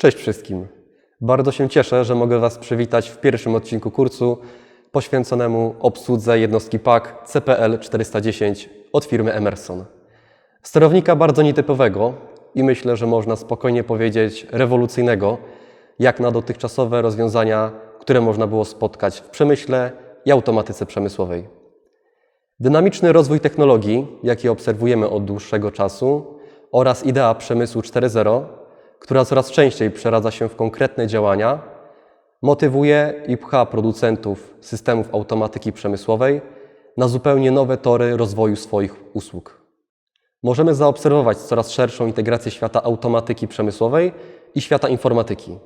Cześć wszystkim. Bardzo się cieszę, że mogę Was przywitać w pierwszym odcinku kursu poświęconemu obsłudze jednostki PAK CPL 410 od firmy Emerson. Sterownika bardzo nietypowego i myślę, że można spokojnie powiedzieć rewolucyjnego, jak na dotychczasowe rozwiązania, które można było spotkać w przemyśle i automatyce przemysłowej. Dynamiczny rozwój technologii, jaki obserwujemy od dłuższego czasu, oraz idea przemysłu 4.0, która coraz częściej przeradza się w konkretne działania, motywuje i pcha producentów systemów automatyki przemysłowej na zupełnie nowe tory rozwoju swoich usług. Możemy zaobserwować coraz szerszą integrację świata automatyki przemysłowej i świata informatyki.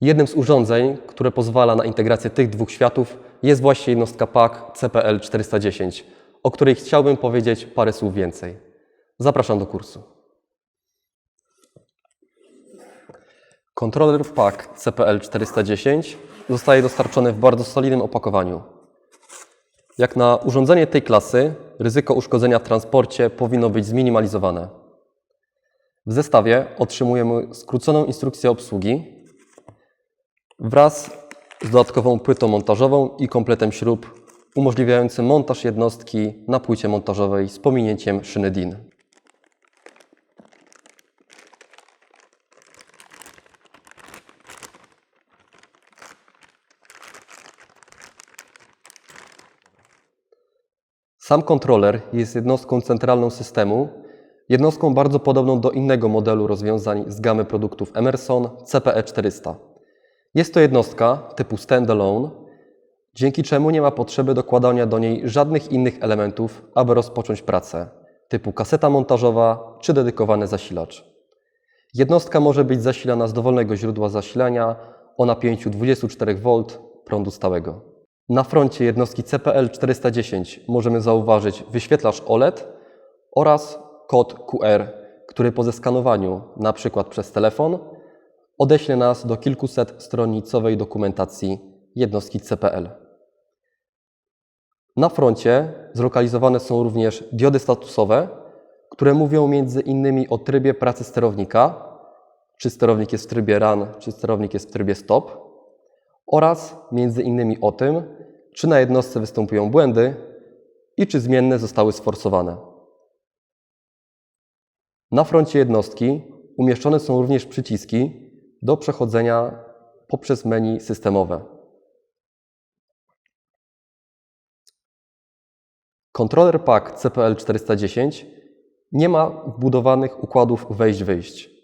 Jednym z urządzeń, które pozwala na integrację tych dwóch światów, jest właśnie jednostka PAK CPL 410, o której chciałbym powiedzieć parę słów więcej. Zapraszam do kursu. Kontroler PAK CPL 410 zostaje dostarczony w bardzo solidnym opakowaniu. Jak na urządzenie tej klasy, ryzyko uszkodzenia w transporcie powinno być zminimalizowane. W zestawie otrzymujemy skróconą instrukcję obsługi wraz z dodatkową płytą montażową i kompletem śrub umożliwiającym montaż jednostki na płycie montażowej z pominięciem szyny DIN. Sam kontroler jest jednostką centralną systemu, jednostką bardzo podobną do innego modelu rozwiązań z gamy produktów Emerson CPE400. Jest to jednostka typu standalone, dzięki czemu nie ma potrzeby dokładania do niej żadnych innych elementów, aby rozpocząć pracę, typu kaseta montażowa czy dedykowany zasilacz. Jednostka może być zasilana z dowolnego źródła zasilania o napięciu 24V prądu stałego. Na froncie jednostki CPL 410 możemy zauważyć wyświetlacz OLED oraz kod QR, który po zeskanowaniu, np. przez telefon, odeśle nas do kilkuset stronicowej dokumentacji jednostki CPL. Na froncie zlokalizowane są również diody statusowe, które mówią między innymi o trybie pracy sterownika, czy sterownik jest w trybie run, czy sterownik jest w trybie stop, oraz między innymi o tym, czy na jednostce występują błędy i czy zmienne zostały sforsowane. Na froncie jednostki umieszczone są również przyciski do przechodzenia poprzez menu systemowe. Kontroler PAK CPL 410 nie ma wbudowanych układów wejść-wyjść.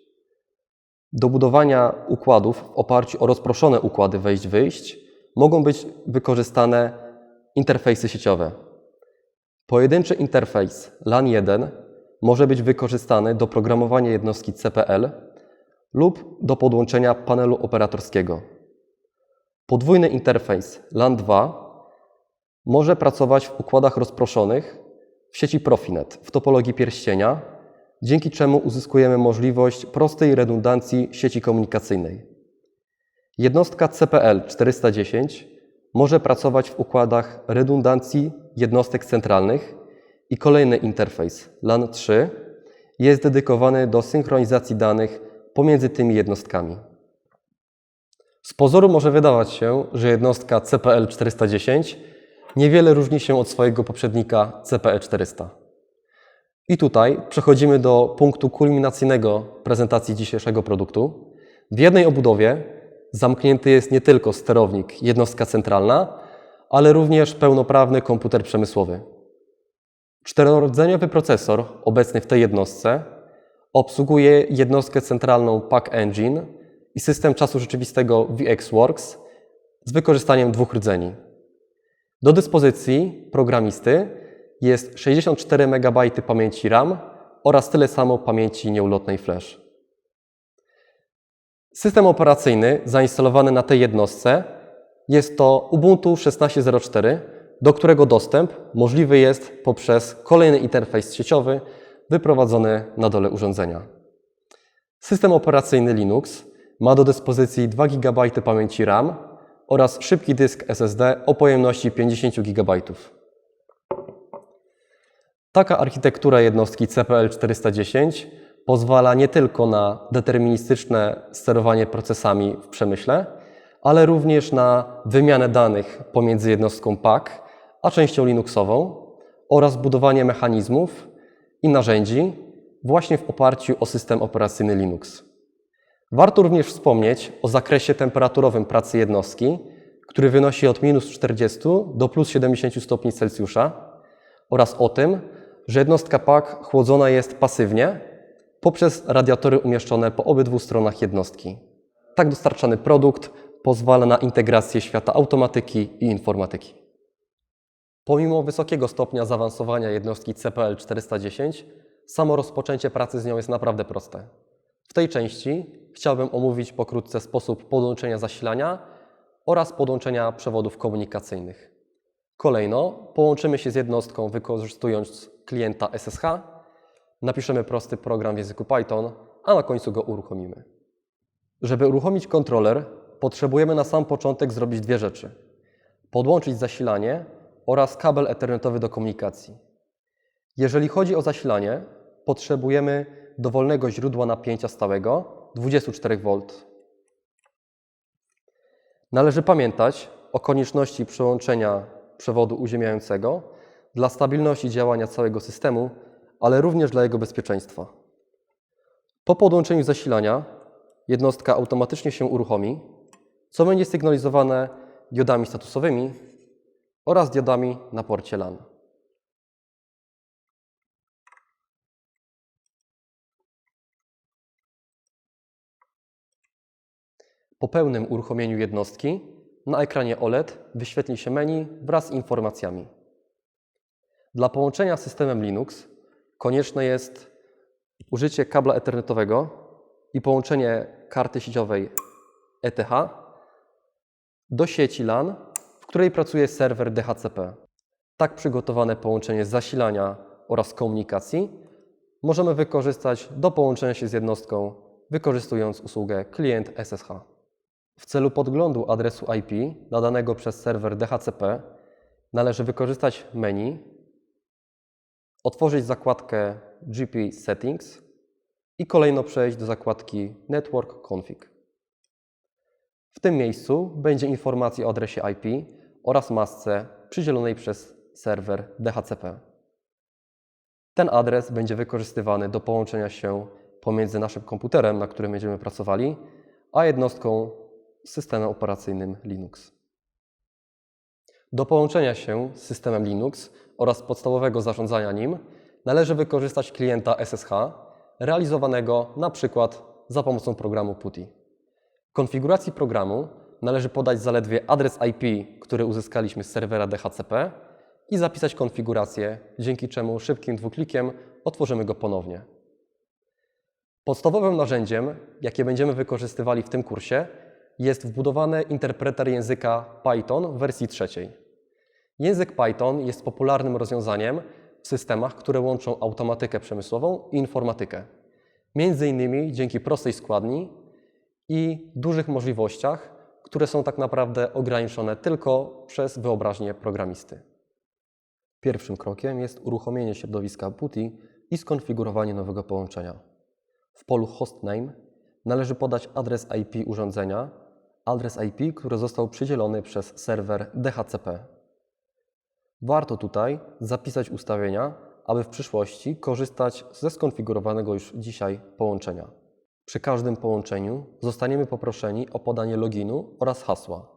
Do budowania układów w oparciu o rozproszone układy wejść-wyjść mogą być wykorzystane interfejsy sieciowe. Pojedynczy interfejs LAN 1 może być wykorzystany do programowania jednostki CPL lub do podłączenia panelu operatorskiego. Podwójny interfejs LAN 2 może pracować w układach rozproszonych w sieci Profinet w topologii pierścienia, dzięki czemu uzyskujemy możliwość prostej redundancji sieci komunikacyjnej. Jednostka CPL 410 może pracować w układach redundancji jednostek centralnych i kolejny interfejs LAN 3 jest dedykowany do synchronizacji danych pomiędzy tymi jednostkami. Z pozoru może wydawać się, że jednostka CPL 410 niewiele różni się od swojego poprzednika CPE 400. I tutaj przechodzimy do punktu kulminacyjnego prezentacji dzisiejszego produktu. W jednej obudowie zamknięty jest nie tylko sterownik, jednostka centralna, ale również pełnoprawny komputer przemysłowy. Czterorodzeniowy procesor obecny w tej jednostce obsługuje jednostkę centralną PAC Engine i system czasu rzeczywistego VxWorks z wykorzystaniem dwóch rdzeni. Do dyspozycji programisty jest 64 MB pamięci RAM oraz tyle samo pamięci nieulotnej flash. System operacyjny zainstalowany na tej jednostce jest to Ubuntu 16.04, do którego dostęp możliwy jest poprzez kolejny interfejs sieciowy wyprowadzony na dole urządzenia. System operacyjny Linux ma do dyspozycji 2 GB pamięci RAM oraz szybki dysk SSD o pojemności 50 GB. Taka architektura jednostki CPL 410 pozwala nie tylko na deterministyczne sterowanie procesami w przemyśle, ale również na wymianę danych pomiędzy jednostką PAC a częścią Linuxową oraz budowanie mechanizmów i narzędzi właśnie w oparciu o system operacyjny Linux. Warto również wspomnieć o zakresie temperaturowym pracy jednostki, który wynosi od minus 40 do plus 70 stopni Celsjusza oraz o tym, że jednostka PAC chłodzona jest pasywnie poprzez radiatory umieszczone po obydwu stronach jednostki. Tak dostarczany produkt pozwala na integrację świata automatyki i informatyki. Pomimo wysokiego stopnia zaawansowania jednostki CPL 410, samo rozpoczęcie pracy z nią jest naprawdę proste. W tej części chciałbym omówić pokrótce sposób podłączenia zasilania oraz podłączenia przewodów komunikacyjnych. Kolejno połączymy się z jednostką wykorzystując klienta SSH, napiszemy prosty program w języku Python, a na końcu go uruchomimy. Żeby uruchomić kontroler, potrzebujemy na sam początek zrobić dwie rzeczy. Podłączyć zasilanie oraz kabel ethernetowy do komunikacji. Jeżeli chodzi o zasilanie, potrzebujemy dowolnego źródła napięcia stałego 24 V. Należy pamiętać o konieczności przyłączenia przewodu uziemiającego dla stabilności działania całego systemu, ale również dla jego bezpieczeństwa. Po podłączeniu zasilania jednostka automatycznie się uruchomi, co będzie sygnalizowane diodami statusowymi oraz diodami na porcie LAN. Po pełnym uruchomieniu jednostki na ekranie OLED wyświetli się menu wraz z informacjami. Dla połączenia z systemem Linux konieczne jest użycie kabla ethernetowego i połączenie karty sieciowej ETH do sieci LAN, w której pracuje serwer DHCP. Tak przygotowane połączenie zasilania oraz komunikacji możemy wykorzystać do połączenia się z jednostką, wykorzystując usługę klient SSH. W celu podglądu adresu IP nadanego przez serwer DHCP należy wykorzystać menu, otworzyć zakładkę GP Settings i kolejno przejść do zakładki Network Config. W tym miejscu będzie informacja o adresie IP oraz masce przydzielonej przez serwer DHCP. Ten adres będzie wykorzystywany do połączenia się pomiędzy naszym komputerem, na którym będziemy pracowali, a jednostką systemem operacyjnym Linux. Do połączenia się z systemem Linux oraz podstawowego zarządzania nim należy wykorzystać klienta SSH realizowanego na przykład za pomocą programu PuTTY. W konfiguracji programu należy podać zaledwie adres IP, który uzyskaliśmy z serwera DHCP i zapisać konfigurację, dzięki czemu szybkim dwuklikiem otworzymy go ponownie. Podstawowym narzędziem, jakie będziemy wykorzystywali w tym kursie, jest wbudowany interpreter języka Python w wersji trzeciej. Język Python jest popularnym rozwiązaniem w systemach, które łączą automatykę przemysłową i informatykę. Między innymi dzięki prostej składni i dużych możliwościach, które są tak naprawdę ograniczone tylko przez wyobraźnię programisty. Pierwszym krokiem jest uruchomienie środowiska PuTTY i skonfigurowanie nowego połączenia. W polu hostname należy podać adres IP urządzenia, adres IP, który został przydzielony przez serwer DHCP. Warto tutaj zapisać ustawienia, aby w przyszłości korzystać ze skonfigurowanego już dzisiaj połączenia. Przy każdym połączeniu zostaniemy poproszeni o podanie loginu oraz hasła.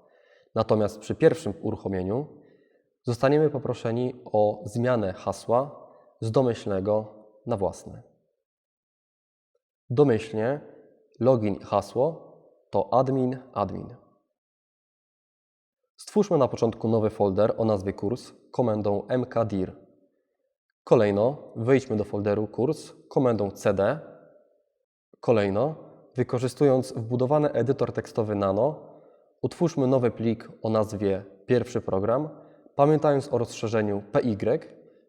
Natomiast przy pierwszym uruchomieniu zostaniemy poproszeni o zmianę hasła z domyślnego na własne. Domyślnie login i hasło to admin admin. Stwórzmy na początku nowy folder o nazwie kurs komendą mkdir. Kolejno wejdźmy do folderu kurs komendą cd. Kolejno, wykorzystując wbudowany edytor tekstowy Nano, utwórzmy nowy plik o nazwie pierwszy program, pamiętając o rozszerzeniu PY,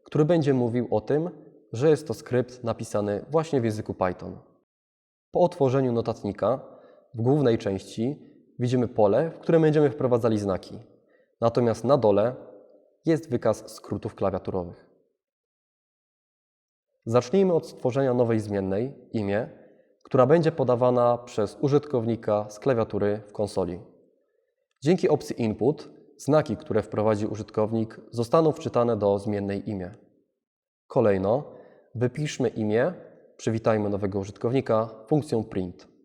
który będzie mówił o tym, że jest to skrypt napisany właśnie w języku Python. Po otworzeniu notatnika w głównej części widzimy pole, w którym będziemy wprowadzali znaki. Natomiast na dole jest wykaz skrótów klawiaturowych. Zacznijmy od stworzenia nowej zmiennej, imię, która będzie podawana przez użytkownika z klawiatury w konsoli. Dzięki opcji Input znaki, które wprowadzi użytkownik, zostaną wczytane do zmiennej imię. Kolejno wypiszmy imię, przywitajmy nowego użytkownika funkcją print.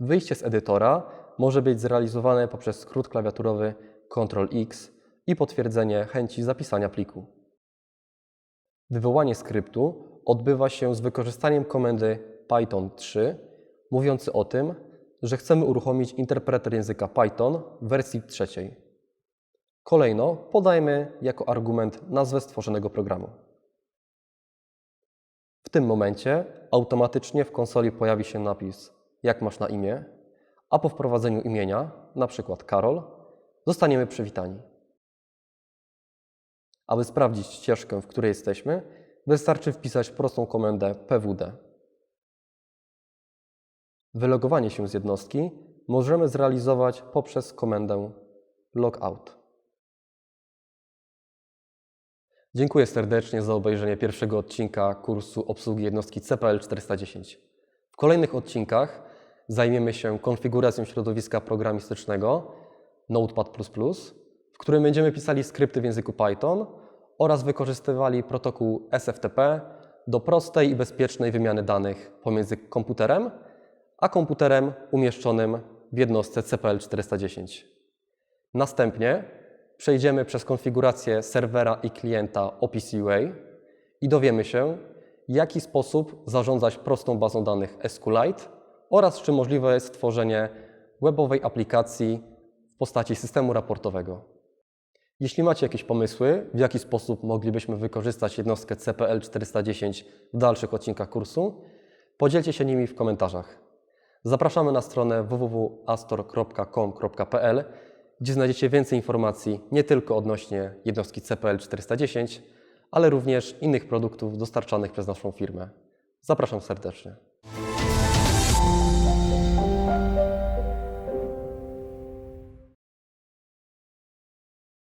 Wyjście z edytora może być zrealizowane poprzez skrót klawiaturowy Ctrl-X i potwierdzenie chęci zapisania pliku. Wywołanie skryptu odbywa się z wykorzystaniem komendy Python 3, mówiący o tym, że chcemy uruchomić interpreter języka Python w wersji trzeciej. Kolejno podajmy jako argument nazwę stworzonego programu. W tym momencie automatycznie w konsoli pojawi się napis jak masz na imię, a po wprowadzeniu imienia, na przykład Karol, zostaniemy przywitani. Aby sprawdzić ścieżkę, w której jesteśmy, wystarczy wpisać prostą komendę pwd. Wylogowanie się z jednostki możemy zrealizować poprzez komendę logout. Dziękuję serdecznie za obejrzenie pierwszego odcinka kursu obsługi jednostki CPL 410. W kolejnych odcinkach zajmiemy się konfiguracją środowiska programistycznego Notepad++, w którym będziemy pisali skrypty w języku Python oraz wykorzystywali protokół SFTP do prostej i bezpiecznej wymiany danych pomiędzy komputerem a komputerem umieszczonym w jednostce CPL 410. Następnie przejdziemy przez konfigurację serwera i klienta Office UA i dowiemy się, w jaki sposób zarządzać prostą bazą danych SQLite oraz czy możliwe jest stworzenie webowej aplikacji w postaci systemu raportowego. Jeśli macie jakieś pomysły, w jaki sposób moglibyśmy wykorzystać jednostkę CPL 410 w dalszych odcinkach kursu, podzielcie się nimi w komentarzach. Zapraszamy na stronę www.astor.com.pl, gdzie znajdziecie więcej informacji nie tylko odnośnie jednostki CPL 410, ale również innych produktów dostarczanych przez naszą firmę. Zapraszam serdecznie.